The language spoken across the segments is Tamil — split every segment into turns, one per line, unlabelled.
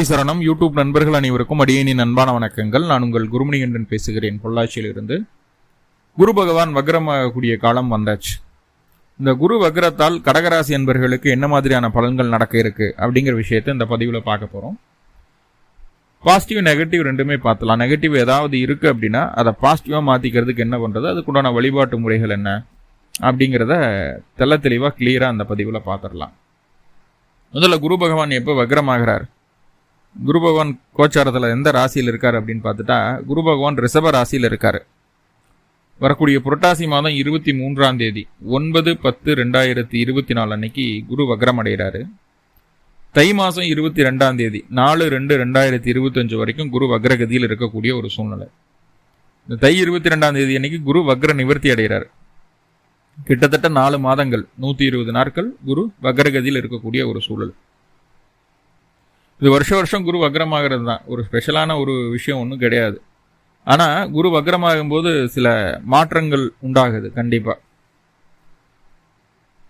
குருடி சரணம் யூடியூப் நண்பர்கள் அனைவருக்கும் அடியேனின் அன்பான வணக்கங்கள். நான் உங்கள் குருமணிகண்டன் பேசுகிறேன். பொள்ளாச்சியிலிருந்து. குரு பகவான் வக்ரமாகக்கூடிய காலம் வந்தாச்சு. இந்த குரு வக்ரத்தால் கடகராசி என்பர்களுக்கு என்ன மாதிரியான பலன்கள் நடக்க இருக்கு அப்படிங்கிற விஷயத்தை இந்த பதிவில் பார்க்க போகிறோம் பாசிட்டிவ் நெகட்டிவ் ரெண்டுமே பார்த்துலாம். நெகட்டிவ் ஏதாவது இருக்கு அப்படின்னா அதை பாசிட்டிவாக மாற்றிக்கிறதுக்கு என்ன பண்ணுறது அதுக்குண்டான வழிபாட்டு முறைகள் என்ன? அப்படிங்கிறத தெள்ள தெளிவாக கிளியராக அந்த பதிவில் பார்த்துடலாம். முதல்ல குரு பகவான் எப்போ வக்ரமாகிறார்? குரு பகவான் கோச்சாரத்தில் எந்த ராசியில் இருக்கார் அப்படின்னு பார்த்துட்டா குரு பகவான் ரிஷப ராசியில் இருக்கார். வரக்கூடிய புரட்டாசி மாதம் இருபத்தி மூன்றாம் தேதி ஒன்பது பத்து ரெண்டாயிரத்தி இருபத்தி நாலு அன்னைக்கு குரு வக்ரம் அடைகிறாரு. தை மாதம் இருபத்தி ரெண்டாம் தேதி நாலு ரெண்டு ரெண்டாயிரத்தி இருபத்தஞ்சு வரைக்கும் குரு வக்ரகதியில் இருக்கக்கூடிய ஒரு சூழ்நிலை. இந்த தை இருபத்தி ரெண்டாம் தேதி அன்னைக்கு குரு வக்ர நிவர்த்தி அடைகிறார். கிட்டத்தட்ட நாலு மாதங்கள் நூற்றி இருபது நாட்கள் குரு வக்ரகதியில் இருக்கக்கூடிய ஒரு சூழல். இது வருஷ வருஷம் குரு வக்ரமாகிறது தான். ஒரு ஸ்பெஷலான ஒரு விஷயம் ஒன்றும் கிடையாது. ஆனால் குரு வக்ரமாகும் போது சில மாற்றங்கள் உண்டாகுது கண்டிப்பாக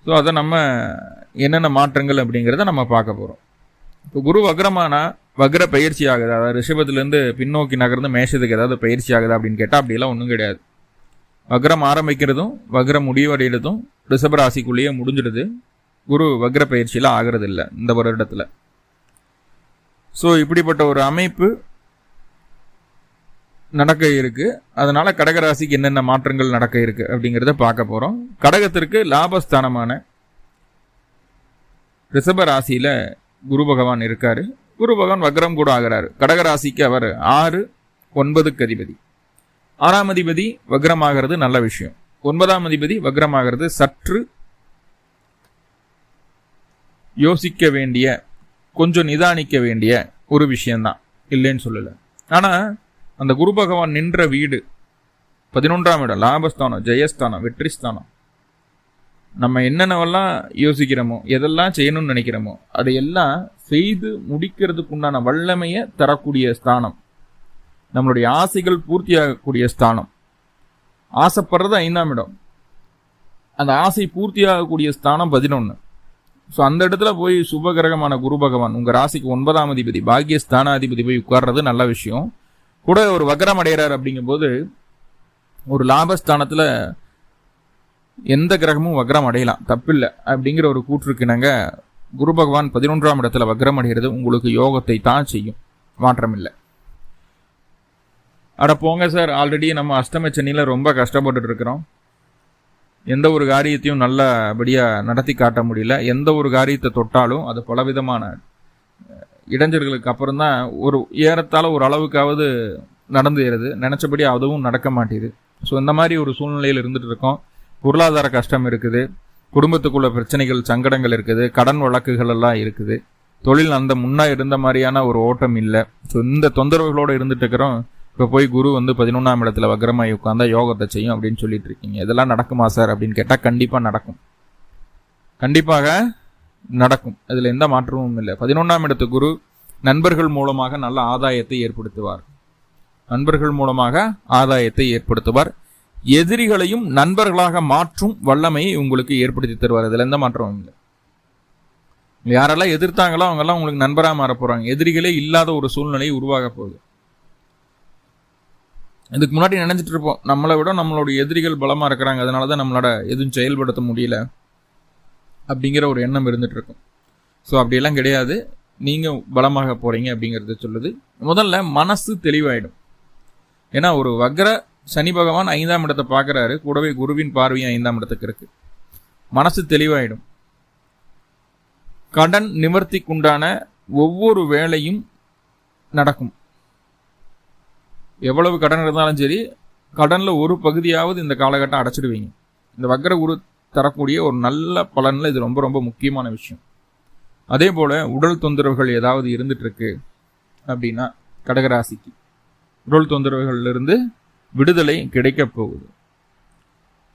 ஸோ அதை நம்ம என்னென்ன மாற்றங்கள் அப்படிங்கிறத நம்ம பார்க்க போகிறோம் இப்போ குரு வக்ரமானா வக்ர பயிற்சி ஆகுது. அதாவது ரிஷபத்துலேருந்து பின்னோக்கி நகர்ந்து மேஷத்துக்கு ஏதாவது பயிற்சி ஆகுதா அப்படின்னு கேட்டால் அப்படிலாம் ஒன்றும் கிடையாது. வக்ரம் ஆரம்பிக்கிறதும் வக்ரம் முடிவடைகிறதும் ரிஷபராசிக்குள்ளேயே முடிஞ்சிடுது. குரு வக்ர பயிற்சியில் ஆகிறது இல்லை இந்த வருடத்தில். ஸோ இப்படிப்பட்ட ஒரு அமைப்பு நடக்க இருக்கு. அதனால கடகராசிக்கு என்னென்ன மாற்றங்கள் நடக்க இருக்கு அப்படிங்கிறத பார்க்க போறோம். கடகத்திற்கு லாபஸ்தானமான ரிஷப ராசியில குரு பகவான் இருக்காரு. குரு பகவான் வக்ரம் கூட ஆகிறாரு. கடகராசிக்கு அவர் ஆறு ஒன்பதுக்கு அதிபதி. ஆறாம் அதிபதி வக்ரமாகிறது நல்ல விஷயம். ஒன்பதாம் அதிபதி வக்ரமாகிறது சற்று யோசிக்க வேண்டிய கொஞ்சம் நிதானிக்க வேண்டிய ஒரு விஷயம்தான் இல்லைன்னு சொல்லலை. ஆனால் அந்த குரு பகவான் நின்ற வீடு பதினொன்றாம் இடம் லாபஸ்தானம் ஜெயஸ்தானம் வெற்றிஸ்தானம். நம்ம என்னென்னவெல்லாம் யோசிக்கிறோமோ எதெல்லாம் செய்யணும்னு நினைக்கிறோமோ அதையெல்லாம் செய்து முடிக்கிறதுக்குண்டான வல்லமையை தரக்கூடிய ஸ்தானம். நம்மளுடைய ஆசைகள் பூர்த்தியாகக்கூடிய ஸ்தானம். ஆசைப்படுறது ஐந்தாம் இடம். அந்த ஆசை பூர்த்தியாகக்கூடிய ஸ்தானம் பதினொன்று ஸோ அந்த இடத்துல போய் சுபகிரகமான குரு பகவான் உங்கள் ராசிக்கு ஒன்பதாம் அதிபதி பாக்கியஸ்தானாதிபதி போய் உட்கார்றது நல்ல விஷயம். கூட ஒரு வக்ரம் அடைகிறார் அப்படிங்கும்போது ஒரு லாபஸ்தானத்தில் எந்த கிரகமும் வக்ரம் அடையலாம். தப்பில்லை. அப்படிங்கிற ஒரு கூற்றுக்கிணங்க குரு பகவான் பதினொன்றாம் இடத்துல வக்ரம் அடைகிறது உங்களுக்கு யோகத்தை தான் செய்யும். மாற்றம் இல்லை. அட போங்க சார். ஆல்ரெடி நம்ம அஷ்டம சென்னையில் ரொம்ப கஷ்டப்பட்டுட்டு இருக்கிறோம். எந்த ஒரு காரியத்தையும் நல்லபடியாக நடத்தி காட்ட முடியல. எந்த ஒரு காரியத்தை தொட்டாலும் அது பலவிதமான இடைஞ்சல்களுக்கு அப்புறம் தான் ஒரு ஏறத்தால் ஒரு அளவுக்காவது நடந்துடுது நினச்சபடி அதுவும் நடக்க மாட்டேது. ஸோ இந்த மாதிரி ஒரு சூழ்நிலையில் இருந்துட்டு இருக்கோம். பொருளாதார கஷ்டம் இருக்குது. குடும்பத்துக்குள்ள பிரச்சனைகள் சங்கடங்கள் இருக்குது. கடன் வழக்குகள் எல்லாம் இருக்குது. தொழில் அந்த முன்னாக இருந்த மாதிரியான ஒரு ஓட்டம் இல்லை. ஸோ இந்த தொந்தரவுகளோடு இருந்துட்டு இருக்கிறோம். இப்போ போய் குரு வந்து பதினொன்றாம் இடத்துல வக்ரமாய் உட்காந்தா யோகத்தை செய்யும் அப்படின்னு சொல்லிட்டு இருக்கீங்க. இதெல்லாம் நடக்குமா சார் அப்படின்னு கேட்டால் கண்டிப்பாக நடக்கும். கண்டிப்பாக நடக்கும். அதில் எந்த மாற்றமும் இல்லை. பதினொன்றாம் இடத்து குரு நண்பர்கள் மூலமாக நல்ல ஆதாயத்தை ஏற்படுத்துவார். நண்பர்கள் மூலமாக ஆதாயத்தை ஏற்படுத்துவார். எதிரிகளையும் நண்பர்களாக மாற்றும் வல்லமையை உங்களுக்கு ஏற்படுத்தி தருவார். இதில் எந்த மாற்றமும் இல்லை. யாரெல்லாம் எதிர்த்தாங்களோ அவங்கெல்லாம் உங்களுக்கு நண்பராக மாற போகிறாங்க எதிரிகளே இல்லாத ஒரு சூழ்நிலை உருவாக போகுது. இதுக்கு முன்னாடி நினைச்சிட்டு இருப்போம். நம்மளை விட நம்மளோட எதிரிகள் பலமாக இருக்கிறாங்க. அதனால தான் நம்மளோட எதுவும் செயல்படுத்த முடியல அப்படிங்கிற ஒரு எண்ணம் இருந்துட்டு இருக்கும். ஸோ அப்படியெல்லாம் கிடையாது. நீங்கள் பலமாக போகிறீங்க அப்படிங்கிறத சொல்லுது. முதல்ல மனசு தெளிவாயிடும். ஏன்னா ஒரு வக்ர சனி பகவான் ஐந்தாம் இடத்தை பார்க்குறாரு. கூடவே குருவின் பார்வையும் ஐந்தாம் இடத்துக்கு இருக்குது மனசு தெளிவாயிடும். கடன் நிவர்த்திக்குண்டான ஒவ்வொரு வேலையும் நடக்கும். எவ்வளவு கடன் இருந்தாலும் சரி கடனில் ஒரு பகுதியாவது இந்த காலகட்டம் அடைச்சிடுவீங்க. இந்த வக்கர குரு தரக்கூடிய ஒரு நல்ல பலனில் இது ரொம்ப ரொம்ப முக்கியமான விஷயம். அதே போல் உடல் தொந்தரவுகள் ஏதாவது இருந்துகிட்ருக்கு அப்படின்னா கடகராசிக்கு உடல் தொந்தரவுகளிலிருந்து விடுதலை கிடைக்க போகுது.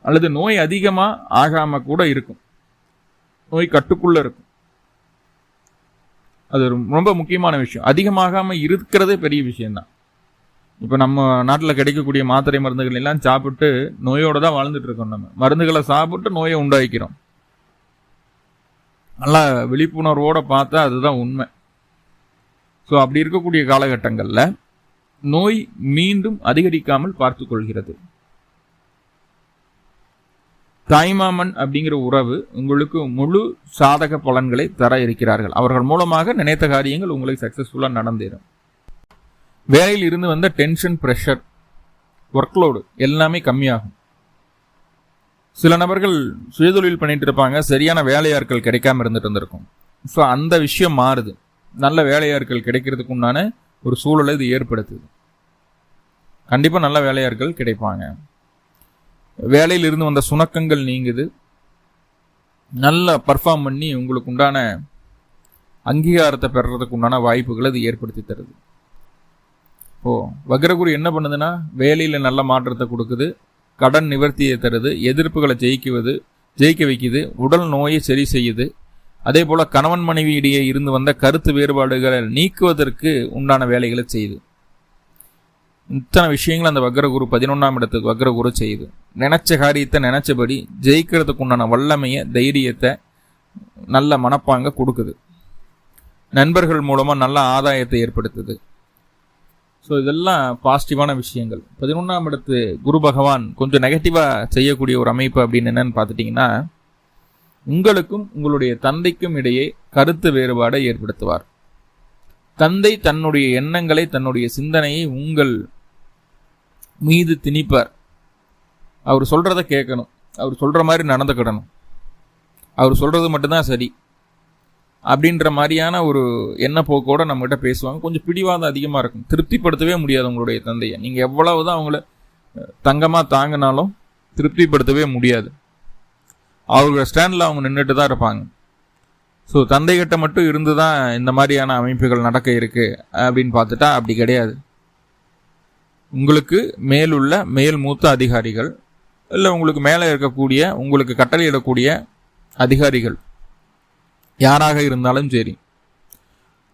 அல்லது நோய் அதிகமாக ஆகாமல் கூட இருக்கும். நோய் கட்டுக்குள்ளே இருக்கும். அது ரொம்ப முக்கியமான விஷயம். அதிகமாகாமல் இருக்கிறதே பெரிய விஷயம்தான். இப்போ நம்ம நாட்டில் கிடைக்கக்கூடிய மாத்திரை மருந்துகள் எல்லாம் சாப்பிட்டு நோயோடு தான் வாழ்ந்துட்டு இருக்கோம் நம்ம. மருந்துகளை சாப்பிட்டு நோயை உண்டாக்கிறோம். நல்லா விழிப்புணர்வோடு பார்த்தா அதுதான் உண்மை. ஸோ அப்படி இருக்கக்கூடிய காலகட்டங்களில் நோய் மீண்டும் அதிகரிக்காமல் பார்த்து கொள்கிறது. தாய்மாமன் அப்படிங்கிற உறவு உங்களுக்கு முழு சாதக பலன்களை தர இருக்கிறார்கள். அவர்கள் மூலமாக நினைத்த காரியங்கள் உங்களுக்கு சக்சஸ்ஃபுல்லாக நடந்தேறும். வேலையில் இருந்து வந்த டென்ஷன் ப்ரெஷர் ஒர்க்லோடு எல்லாமே கம்மியாகும். சில நபர்கள் சுயதொழில் பண்ணிட்டு இருப்பாங்க சரியான வேலையாட்கள் கிடைக்காம இருந்துட்டு இருந்திருக்கும். ஸோ அந்த விஷயம் மாறுது. நல்ல வேலையாட்கள் கிடைக்கிறதுக்கு உண்டான ஒரு சூழலை இது ஏற்படுத்துது. கண்டிப்பாக நல்ல வேலையாட்கள் கிடைப்பாங்க. வேலையில் இருந்து வந்த சுணக்கங்கள் நீங்குது. நல்லா பர்ஃபார்ம் பண்ணி உங்களுக்கு உண்டான அங்கீகாரத்தை பெறுறதுக்கு உண்டான வாய்ப்புகளை அது ஏற்படுத்தி தருது. ஓ வக்ரகுரு என்ன பண்ணுதுன்னா வேலையில் நல்ல மாற்றத்தை கொடுக்குது கடன் நிவர்த்தியை தருது எதிர்ப்புகளை ஜெயிக்குவது ஜெயிக்க வைக்குது உடல் நோயை சரி செய்யுது. அதே போல் கணவன் மனைவியிடையே இருந்து வந்த கருத்து வேறுபாடுகளை நீக்குவதற்கு உண்டான வேலைகளை செய்யுது. இத்தனை விஷயங்கள் அந்த வக்ரகுரு பதினொன்றாம் இடத்துக்கு வக்ரகுரு செய்யுது. நினச்ச காரியத்தை நினச்சபடி ஜெயிக்கிறதுக்கு உண்டான வல்லமையை தைரியத்தை நல்ல மனப்பாங்க கொடுக்குது. நண்பர்கள் மூலமாக நல்ல ஆதாயத்தை ஏற்படுத்துது. ஸோ இதெல்லாம் பாசிட்டிவான விஷயங்கள். பதினொன்றாம் இடத்து குரு பகவான் கொஞ்சம் நெகட்டிவாக செய்யக்கூடிய ஒரு அமைப்பு அப்படின்னு என்னன்னு பார்த்துட்டிங்கன்னா உங்களுக்கும் உங்களுடைய தந்தைக்கும் இடையே கருத்து வேறுபாடை ஏற்படுத்துவார். தந்தை தன்னுடைய எண்ணங்களை தன்னுடைய சிந்தனையை உங்கள் மீது திணிப்பார். அவர் சொல்கிறத கேட்கணும். அவர் சொல்கிற மாதிரி நடந்துக்கிடணும். அவர் சொல்கிறது மட்டும்தான் சரி. அப்படின்ற மாதிரியான ஒரு எண்ண போக்கோட நம்மகிட்ட பேசுவாங்க. கொஞ்சம் பிடிவாதம் அதிகமாக இருக்கும். திருப்திப்படுத்தவே முடியாது உங்களுடைய தந்தையை. நீங்கள் எவ்வளவு தான் அவங்கள தங்கமாக தாங்கினாலும் திருப்திப்படுத்தவே முடியாது. அவர்களோட ஸ்டாண்டில் அவங்க நின்றுட்டு தான் இருப்பாங்க. ஸோ தந்தைகிட்ட மட்டும் இருந்து தான் இந்த மாதிரியான அமைப்புகள் நடக்க இருக்குது அப்படின்னு பார்த்துட்டா அப்படி கிடையாது. உங்களுக்கு மேலுள்ள மேல் மூத்த அதிகாரிகள் இல்லை உங்களுக்கு மேலே இருக்கக்கூடிய உங்களுக்கு கட்டளையிடக்கூடிய அதிகாரிகள் யாராக இருந்தாலும் சரி.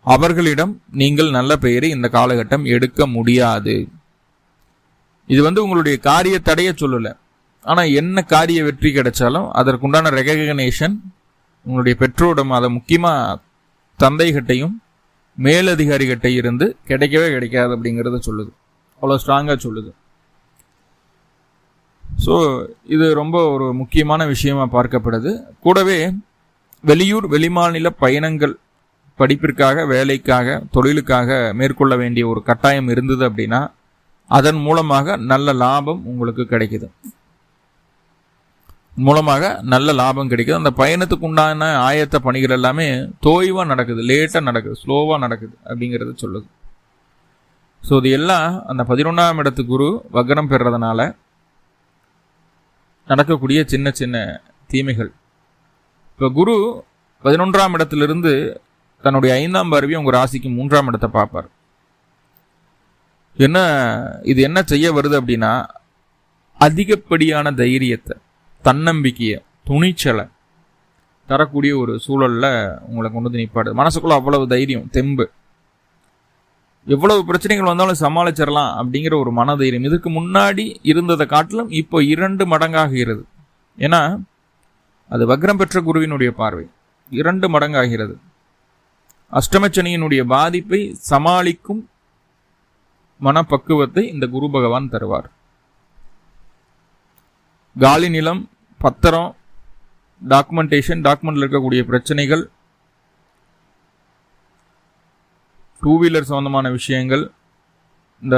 அவர்களிடம் நீங்கள் நல்ல பெயரை இந்த காலகட்டம் எடுக்க முடியாது. இது வந்து உங்களுடைய காரிய தடைய சொல்லலை. ஆனால் என்ன காரிய வெற்றி கிடைச்சாலும் அதற்குண்டான ரெகக்னேஷன் உங்களுடைய பெற்றோரிடம் அதை முக்கியமாக தந்தைகிட்டையும் மேலதிகாரிகிட்ட இருந்து கிடைக்கவே கிடைக்காது அப்படிங்கிறத சொல்லுது. அவ்வளோ ஸ்ட்ராங்காக சொல்லுது. ஸோ இது ரொம்ப ஒரு முக்கியமான விஷயமா பார்க்கப்படுது. கூடவே வெளியூர் வெளிமாநில பயணங்கள் படிப்பிற்காக வேலைக்காக தொழிலுக்காக மேற்கொள்ள வேண்டிய ஒரு கட்டாயம் இருந்தது அப்படின்னா அதன் மூலமாக நல்ல லாபம் உங்களுக்கு கிடைக்குது. மூலமாக நல்ல லாபம் கிடைக்குது. அந்த பயணத்துக்கு உண்டான ஆயத்த பணிகள் எல்லாமே தோய்வாக நடக்குது லேட்டாக நடக்குது ஸ்லோவாக நடக்குது அப்படிங்கிறது சொல்லுது. ஸோ இது எல்லாம் அந்த பதினொன்றாம் இடத்து குரு வக்ரம் பெறுறதுனால நடக்கக்கூடிய சின்ன சின்ன தீமைகள். இப்போ குரு பதினொன்றாம் இடத்திலிருந்து தன்னுடைய ஐந்தாம் பார்வையை உங்கள் ராசிக்கு மூன்றாம் இடத்தை பார்ப்பார். என்ன இது என்ன செய்ய வருது அப்படின்னா அதிகப்படியான தைரியத்தை தன்னம்பிக்கையை துணிச்சலை தரக்கூடிய ஒரு சூழலில் உங்களை கொண்டு வந்து நிற்பாடு மனசுக்குள்ளே அவ்வளவு தைரியம் தெம்பு. எவ்வளவு பிரச்சனைகள் வந்தாலும் சமாளிச்சிடலாம் அப்படிங்கிற ஒரு மனதைரியம். இதுக்கு முன்னாடி இருந்ததை காட்டிலும் இப்போ இரண்டு மடங்காகிறது ஏன்னா அது வக்ரம் பெற்ற குருவினுடைய பார்வை. இரண்டு மடங்காகிறது. அஷ்டமச்சனியினுடைய பாதிப்பை சமாளிக்கும் மனப்பக்குவத்தை இந்த குரு பகவான் தருவார். காலி நிலம் பத்திரம் டாக்குமெண்டேஷன் டாக்குமெண்ட்ல இருக்கக்கூடிய பிரச்சனைகள் டூ வீலர் சம்மந்தமான விஷயங்கள் இந்த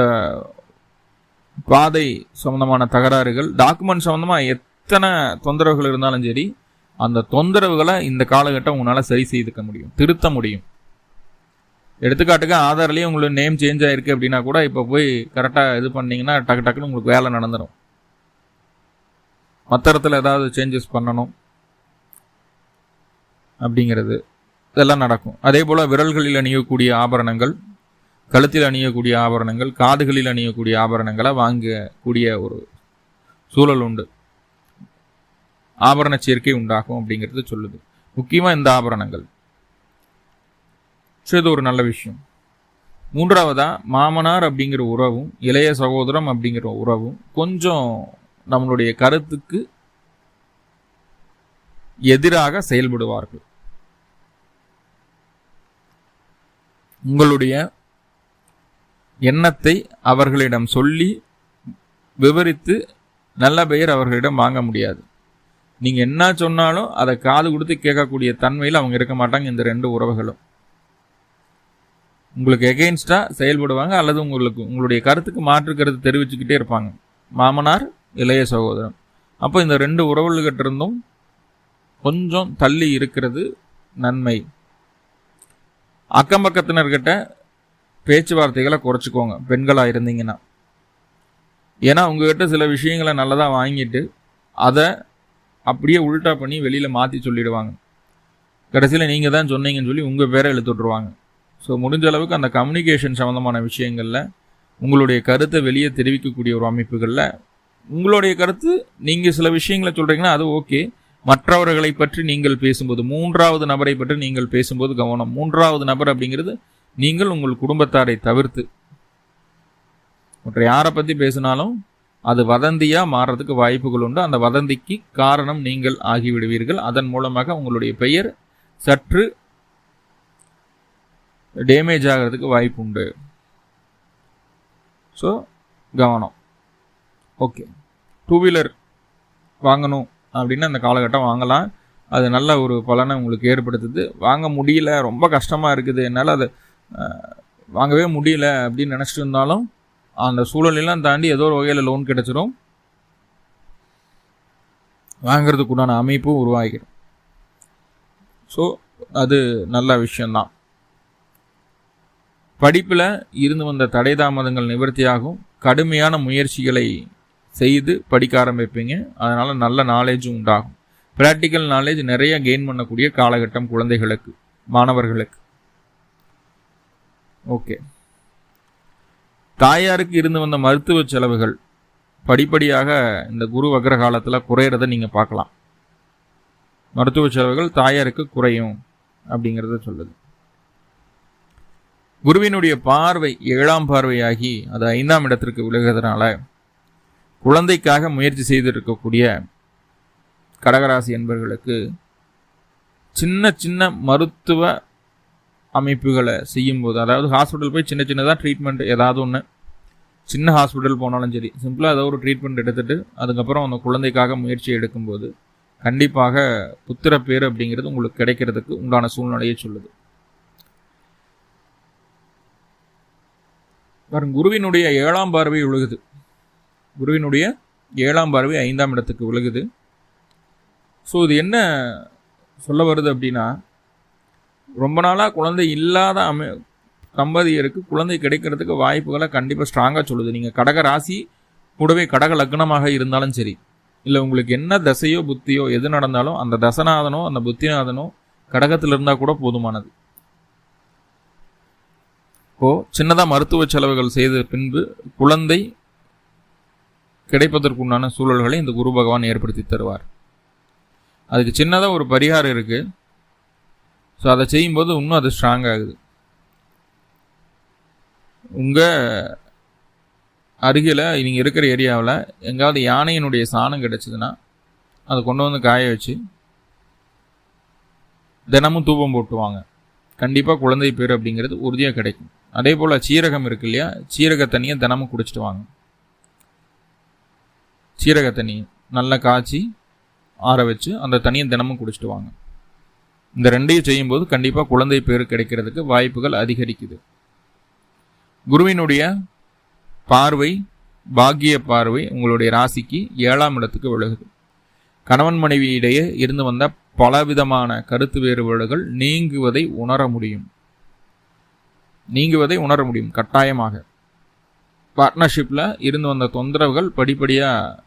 பாதை சம்மந்தமான தகராறுகள் டாக்குமெண்ட் சம்மந்தமாக எத்தனை தொந்தரவுகள் இருந்தாலும் சரி அந்த தொந்தரவுகளை இந்த காலகட்டம் உங்களால் சரி செய்துக்க முடியும் திருத்த முடியும். எடுத்துக்காட்டுக்கு ஆதார்லேயே உங்களுக்கு நேம் சேஞ்ச் ஆகிருக்கு அப்படின்னா கூட இப்போ போய் கரெக்டாக இது பண்ணிங்கன்னா டக்கு டக்குன்னு உங்களுக்கு வேலை நடந்துடும் மத்திரத்தில் ஏதாவது சேஞ்சஸ் பண்ணணும் அப்படிங்கிறது இதெல்லாம் நடக்கும். அதே போல் விரல்களில் அணியக்கூடிய ஆபரணங்கள் கழுத்தில் அணியக்கூடிய ஆபரணங்கள் காதுகளில் அணியக்கூடிய ஆபரணங்களை வாங்கக்கூடிய ஒரு சூழல் உண்டு. ஆபரண சேர்க்கை உண்டாகும் அப்படிங்கிறது சொல்லுது. முக்கியமாக இந்த ஆபரணங்கள். ஸோ இது ஒரு நல்ல விஷயம். மூன்றாவதா மாமனார் அப்படிங்கிற உறவும் இளைய சகோதரம் அப்படிங்கிற உறவும் கொஞ்சம் நம்மளுடைய கருத்துக்கு எதிராக செயல்படுவார்கள். உங்களுடைய எண்ணத்தை அவர்களிடம் சொல்லி விவரித்து நல்ல பெயர் அவர்களிடம் வாங்க முடியாது. நீங்கள் என்ன சொன்னாலும் அதை காது கொடுத்து கேட்கக்கூடிய தன்மையில் அவங்க இருக்க மாட்டாங்க இந்த ரெண்டு உறவுகளும். உங்களுக்கு எகெயின்ஸ்டாக செயல்படுவாங்க அல்லது உங்களுக்கு உங்களுடைய கருத்துக்கு மாற்று கருத்து தெரிவிச்சுக்கிட்டே இருப்பாங்க. மாமனார் இளைய சகோதரன். அப்போ இந்த ரெண்டு உறவுகள்கிட்ட இருந்தும் கொஞ்சம் தள்ளி இருக்கிறது நன்மை. அக்கம் பக்கத்தினர்கிட்ட பேச்சுவார்த்தைகளை குறைச்சிக்கோங்க பெண்களாக இருந்தீங்கன்னா. ஏன்னா உங்ககிட்ட சில விஷயங்களை நல்லதாக வாங்கிட்டு அதை அப்படியே உல்ட்டா பண்ணி வெளியில் மாற்றி சொல்லிடுவாங்க. கடைசியில் நீங்கள் தான் சொன்னீங்கன்னு சொல்லி உங்கள் பேரை எழுத்து விட்ருவாங்க ஸோ முடிஞ்ச அளவுக்கு அந்த கம்யூனிகேஷன் சம்மந்தமான விஷயங்களில் உங்களுடைய கருத்தை வெளியே தெரிவிக்கக்கூடிய ஒரு அமைப்புகளில் உங்களுடைய கருத்து நீங்கள் சில விஷயங்களை சொல்கிறீங்கன்னா அது ஓகே. மற்றவர்களை பற்றி நீங்கள் பேசும்போது மூன்றாவது நபரை பற்றி நீங்கள் பேசும்போது கவனம். மூன்றாவது நபர் அப்படிங்கிறது நீங்கள் உங்கள் குடும்பத்தாரை தவிர்த்து. மற்ற யாரை பற்றி பேசினாலும் அது வதந்தியாக மாறுறதுக்கு வாய்ப்புகள் உண்டு. அந்த வதந்திக்கு காரணம் நீங்கள் ஆகிவிடுவீர்கள். அதன் மூலமாக உங்களுடைய பெயர் சற்று டேமேஜ் ஆகிறதுக்கு வாய்ப்பு உண்டு. ஸோ கவனம். ஓகே டூ வீலர் வாங்கணும் அப்படின்னு அந்த காலகட்டம் வாங்கலாம். அது நல்ல ஒரு பலனை உங்களுக்கு ஏற்படுத்துது. வாங்க முடியல. ரொம்ப கஷ்டமாக இருக்குது. என்னால் அதை வாங்கவே முடியல அப்படின்னு நினச்சிட்டு இருந்தாலும் அந்த சூழலெல்லாம் தாண்டி ஏதோ ஒரு வகையில் லோன் கிடச்சிரும். வாங்கிறதுக்குண்டான அமைப்பும் உருவாகிடும். ஸோ அது நல்ல விஷயந்தான் படிப்பில் இருந்து வந்த தடை தாமதங்கள் நிவர்த்தியாகும். கடுமையான முயற்சிகளை செய்து படிக்க ஆரம்பிப்பீங்க. அதனால் நல்ல நாலேஜும் உண்டாகும். ப்ராக்டிக்கல் நாலேஜ் நிறைய கெயின் பண்ணக்கூடிய காலகட்டம் குழந்தைகளுக்கு மாணவர்களுக்கு. ஓகே தாயாருக்கு இருந்து வந்த மருத்துவ செலவுகள் படிப்படியாக இந்த குரு வக்ர காலத்தில் குறையிறத நீங்கள் பார்க்கலாம். மருத்துவ செலவுகள் தாயாருக்கு குறையும் அப்படிங்கிறத சொல்லுது. குருவினுடைய பார்வை ஏழாம் பார்வையாகி அது ஐந்தாம் இடத்திற்கு விலகிறதுனால குழந்தைக்காக முயற்சி செய்திருக்கக்கூடிய கடகராசி என்பவர்களுக்கு சின்ன சின்ன மருத்துவ அமைப்புகளை செய்யும்போது அதாவது ஹாஸ்பிட்டல் போய் சின்ன சின்னதாக ட்ரீட்மெண்ட் ஏதாவது ஒன்று சின்ன ஹாஸ்பிட்டல் போனாலும் சரி சிம்பிளாக ஏதோ ஒரு ட்ரீட்மெண்ட் எடுத்துகிட்டு அதுக்கப்புறம் அந்த குழந்தைக்காக முயற்சி எடுக்கும்போது கண்டிப்பாக புத்திர பேர் அப்படிங்கிறது உங்களுக்கு கிடைக்கிறதுக்கு உண்டான சூழ்நிலையை சொல்லுது. வரும் குருவினுடைய ஏழாம் பார்வை விழுகுது. குருவினுடைய ஏழாம் பார்வை ஐந்தாம் இடத்துக்கு விழுகுது. ஸோ இது என்ன சொல்ல வருது அப்படின்னா ரொம்ப நாளாக குழந்தை இல்லாத அமை தம்பதியருக்கு குழந்தை கிடைக்கிறதுக்கு வாய்ப்புகளை கண்டிப்பாக ஸ்ட்ராங்காக சொல்லுது. நீங்கள் கடக ராசி கூடவே கடக லக்னமாக இருந்தாலும் சரி இல்லை உங்களுக்கு என்ன தசையோ புத்தியோ எது நடந்தாலும் அந்த தசநாதனோ அந்த புத்திநாதனோ கடகத்தில் இருந்தால் கூட போதுமானது. இப்போது சின்னதாக மருத்துவ செலவுகள் செய்த பின்பு குழந்தை கிடைப்பதற்குண்டான சூழல்களை இந்த குரு பகவான் ஏற்படுத்தி தருவார். அதுக்கு சின்னதாக ஒரு பரிகாரம் இருக்குது ஸோ அதை செய்யும்போது இன்னும் அது ஸ்ட்ராங் ஆகுது. உங்கள் அருகில் நீங்கள் இருக்கிற ஏரியாவில் எங்காவது யானையினுடைய சாணம் கிடச்சிதுன்னா அதை கொண்டு வந்து காய வச்சு தினமும் தூபம் போட்டுவாங்க கண்டிப்பாக குழந்தை பேர் அப்படிங்கிறது உறுதியாக கிடைக்கும். அதே போல் சீரகம் இருக்கு இல்லையா? சீரக தண்ணியை தினமும் குடிச்சிட்டு வாங்க. சீரக தண்ணி நல்லா காய்ச்சி ஆற வச்சு அந்த தண்ணியை தினமும் குடிச்சிட்டு வாங்க. இந்த ரெண்டையும் செய்யும்போது கண்டிப்பாக குழந்தை பேர் கிடைக்கிறதுக்கு வாய்ப்புகள் அதிகரிக்குது. குருவினுடைய பார்வை பாக்கிய பார்வை உங்களுடைய ராசிக்கு ஏழாம் இடத்துக்கு விழுகுது. கணவன் மனைவி இடையே இருந்து வந்த பலவிதமான கருத்து வேறுபாடுகள் நீங்குவதை உணர முடியும். நீங்குவதை உணர முடியும் கட்டாயமாக. பார்ட்னர்ஷிப்பில் இருந்து வந்த தொந்தரவுகள் படிப்படியாக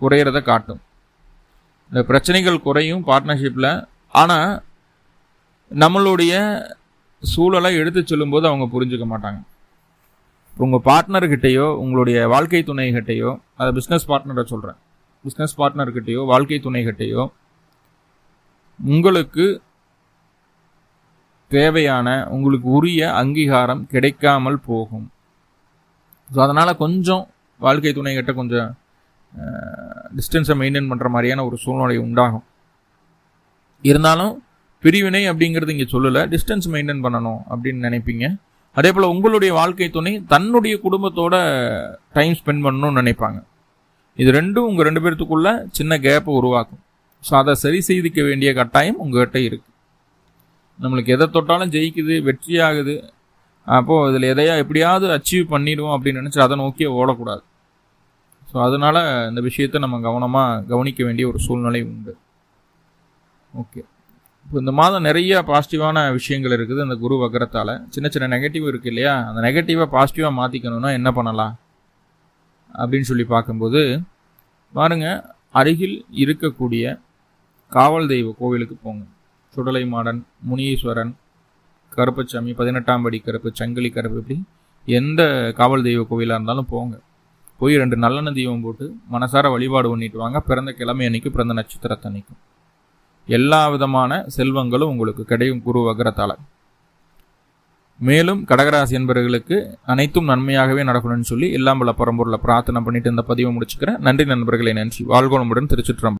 குறையிறத காட்டும். இந்த பிரச்சனைகள் குறையும் பார்ட்னர்ஷிப்பில் ஆனால் நம்மளுடைய சூழலை எடுத்து சொல்லும்போது அவங்க புரிஞ்சுக்க மாட்டாங்க. உங்கள் பார்ட்னர்கிட்டையோ உங்களுடைய வாழ்க்கை துணைகிட்டையோ அதை பிஸ்னஸ் பார்ட்னரை சொல்கிறேன் பிஸ்னஸ் பார்ட்னர்கிட்டையோ வாழ்க்கை துணைகிட்டையோ உங்களுக்கு தேவையான உங்களுக்கு உரிய அங்கீகாரம் கிடைக்காமல் போகும். ஸோ அதனால் கொஞ்சம் வாழ்க்கை துணைகிட்ட கொஞ்சம் டிஸ்டன்ஸை மெயின்டைன் பண்ணுற மாதிரியான ஒரு சூழ்நிலை உண்டாகும். இருந்தாலும் பிரிவினை அப்படிங்கிறது இங்கே சொல்லலை. டிஸ்டன்ஸ் மெயின்டைன் பண்ணணும் அப்படின்னு நினைப்பீங்க. அதே போல் உங்களுடைய வாழ்க்கை துணை தன்னுடைய குடும்பத்தோட டைம் ஸ்பெண்ட் பண்ணணும்னு நினைப்பாங்க. இது ரெண்டும் உங்கள் ரெண்டு பேர்த்துக்குள்ள சின்ன கேப்பை உருவாக்கும். ஸோ அதை சரி செய்திக்க வேண்டிய கட்டாயம் உங்கள்கிட்ட இருக்குது நம்மளுக்கு எதை தொட்டாலும் ஜெயிக்குது வெற்றியாகுது. அப்போது இதில் எதையா எப்படியாவது அச்சீவ் பண்ணிடுவோம் அப்படின்னு நினச்சி அதை நோக்கியே ஓடக்கூடாது. ஸோ அதனால் இந்த விஷயத்தை நம்ம கவனமாக கவனிக்க வேண்டிய ஒரு சூழ்நிலை உண்டு. ஓகே இப்போ இந்த மாதம் நிறைய பாசிட்டிவான விஷயங்கள் இருக்குது அந்த குரு வக்கரத்தால் சின்ன சின்ன நெகட்டிவ் இருக்குது இல்லையா? அந்த நெகட்டிவாக பாசிட்டிவாக மாற்றிக்கணும்னா என்ன பண்ணலாம்? அப்படின்னு சொல்லி பார்க்கும்போது பாருங்க அருகில் இருக்கக்கூடிய காவல் தெய்வ கோவிலுக்கு போங்க. சுடலை மாடன் முனீஸ்வரன் கருப்பசாமி பதினெட்டாம் படி கருப்பு சங்கிலி கருப்பு இப்படி எந்த காவல் தெய்வ கோவிலாக இருந்தாலும் போங்க. போய் ரெண்டு நல்லெண்ணெய் தீபம் போட்டு மனசார வழிபாடு பண்ணிட்டு வாங்க. பிறந்த கிழமை அன்னைக்கு பிறந்த நட்சத்திரத்தை அன்னைக்கும் எல்லா விதமான செல்வங்களும் உங்களுக்கு கிடையும் குரு வக்ரத்தால. மேலும் கடகராசி என்பவர்களுக்கு அனைத்தும் நன்மையாகவே நடக்கணும்னு சொல்லி எல்லாம் பல பிரார்த்தனை பண்ணிட்டு இந்த பதிவை முடிச்சுக்கிறேன். நன்றி நண்பர்களை நன்றி. வாழ்கோளமுடன் திருச்சிற்றம்பலம்.